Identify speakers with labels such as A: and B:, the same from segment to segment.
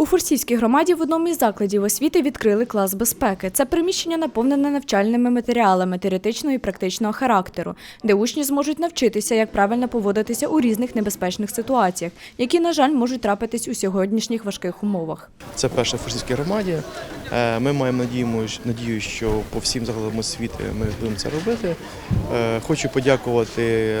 A: У Фурсівській громаді в одному із закладів освіти відкрили клас безпеки. Це приміщення наповнене навчальними матеріалами теоретичного і практичного характеру, де учні зможуть навчитися, як правильно поводитися у різних небезпечних ситуаціях, які, на жаль, можуть трапитись у сьогоднішніх важких умовах.
B: Це перше в громаді. Е, Ми маємо надію, що по всім закладам освіти ми будемо це робити. Е, Хочу подякувати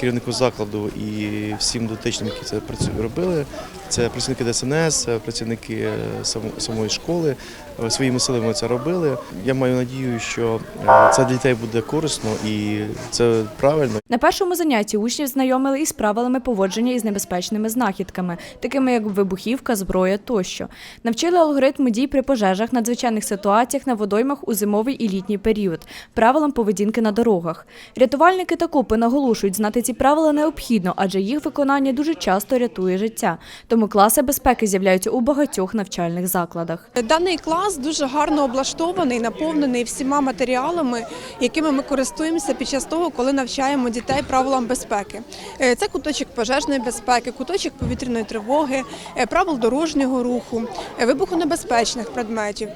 B: керівнику закладу і всім дотичним, які це працю- робили. Це працівники ДСНС, е, працівники е, самої школи. Е, Своїми силами це робили. Я маю надію, що це для дітей буде корисно і це правильно.
A: На першому занятті учнів знайомили із правилами поводження із небезпечними знахідками, такими як вибухівка, зброя тощо. Навчили алгоритму дій при пожежах, надзвичайних ситуаціях на водоймах у зимовий і літній період, правилам поведінки на дорогах. Рятувальники та копи наголошують, знати ці правила необхідно, адже їх виконання дуже часто рятує життя. Тому класи безпеки з'являються у багатьох навчальних закладах.
C: Даний клас дуже гарно облаштований, наповнений всіма матеріалами, якими ми користуємося під час того, коли навчаємо дітей правилам безпеки. Е, Це куточок пожежної безпеки, куточок повітряної тривоги, е, правил дорожнього руху, е, вибухонебезпечних предметів.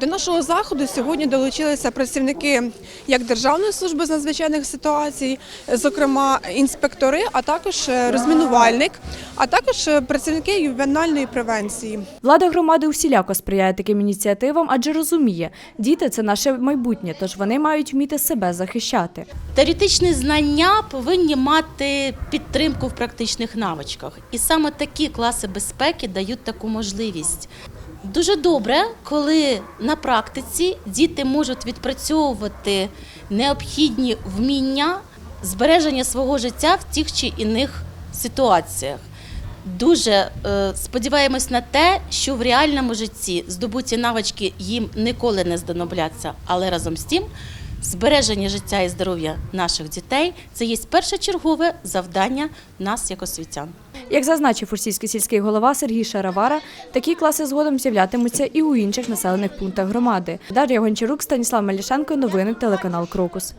C: До нашого заходу сьогодні долучилися працівники як Державної служби з надзвичайних ситуацій, зокрема інспектори, а також розмінувальник, а також е, працівники ювенальної превенції.
A: Влада громади усіляко сприяє таким ініціативам, адже розуміє, діти це наше майбутнє, тож вони мають вміти себе захищати.
D: Теоретичні знання повинні мати підтримку в практичних навичках. І саме такі класи безпеки дають таку можливість. Дуже добре, коли на практиці діти можуть відпрацьовувати необхідні вміння збереження свого життя в тих чи іних ситуаціях. Дуже е, сподіваємось на те, що в реальному житті здобуті навички їм ніколи не знадобляться, але разом з тим збереження життя і здоров'я наших дітей це є першочергове завдання нас як освітян.
A: Як зазначив Фурсійський сільський голова Сергій Шаравара, такі класи згодом з'являтимуться і у інших населених пунктах громади. Дар'я Гончарук, Станіслав Мелішенко, новини телеканал Крокус.